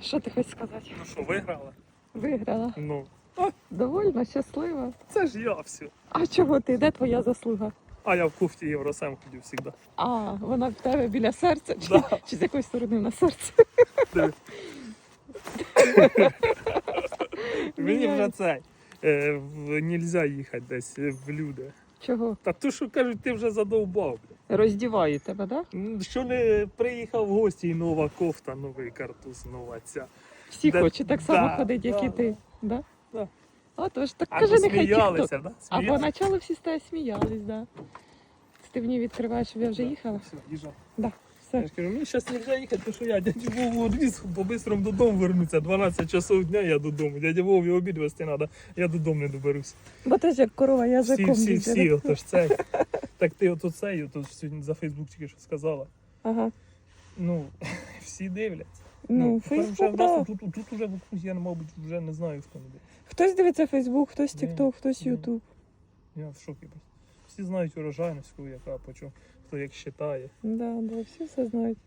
Що ти хочеш сказати? Ну що, виграла? Виграла. Ну, Довольно щаслива. це ж я все. А чого ти? Де твоя заслуга? А я в кофті Євросем ходив завжди. А, вона в тебе біля серця чи, Да. чи з якоїсь сторони на серце? Диви. Мені вже цей. Е, в- нельзя їхати десь е, в люди. Чого? Та то, що кажуть, ти вже задовбав. бля. Роздіваю тебе, так? Да? Що не приїхав в гості і нова кофта, новий картуз, нова ця. Всі Да, хочуть так само да, ходити, як і да, ти. Да? Да. А то ж так А кажи, то нехай сміялися, да? А поначалу всі тебе сміялись, да. Ти мені відкриваєш, щоб я вже їхала? Все, їжджай. Да, Я все. ж кажу, мені зараз не можна їхати, тому що я дядю Вову одвіз, по-бистрому додому вернуться. 12 часов дня я додому. Дядя Вові обід вести треба, я додому не доберусь. Бо ти ж як корова Всі, язиком всі, їздила. всі, отож це. Так ти от ото ж сьогодні за Фейсбук тільки що сказала. Ага. Ну, всі дивляться. Ну, вже Фейсбук, в да. тут, тут, тут уже, я, мабуть, вже не знаю, хто не дивиться. Хтось дивиться Фейсбук, хтось Ні, Тікток, хтось ні. Ютуб. Я в шокі. просто. Всі знають урожайність, яка почув, хто як вважає. Да, да, всі все знають.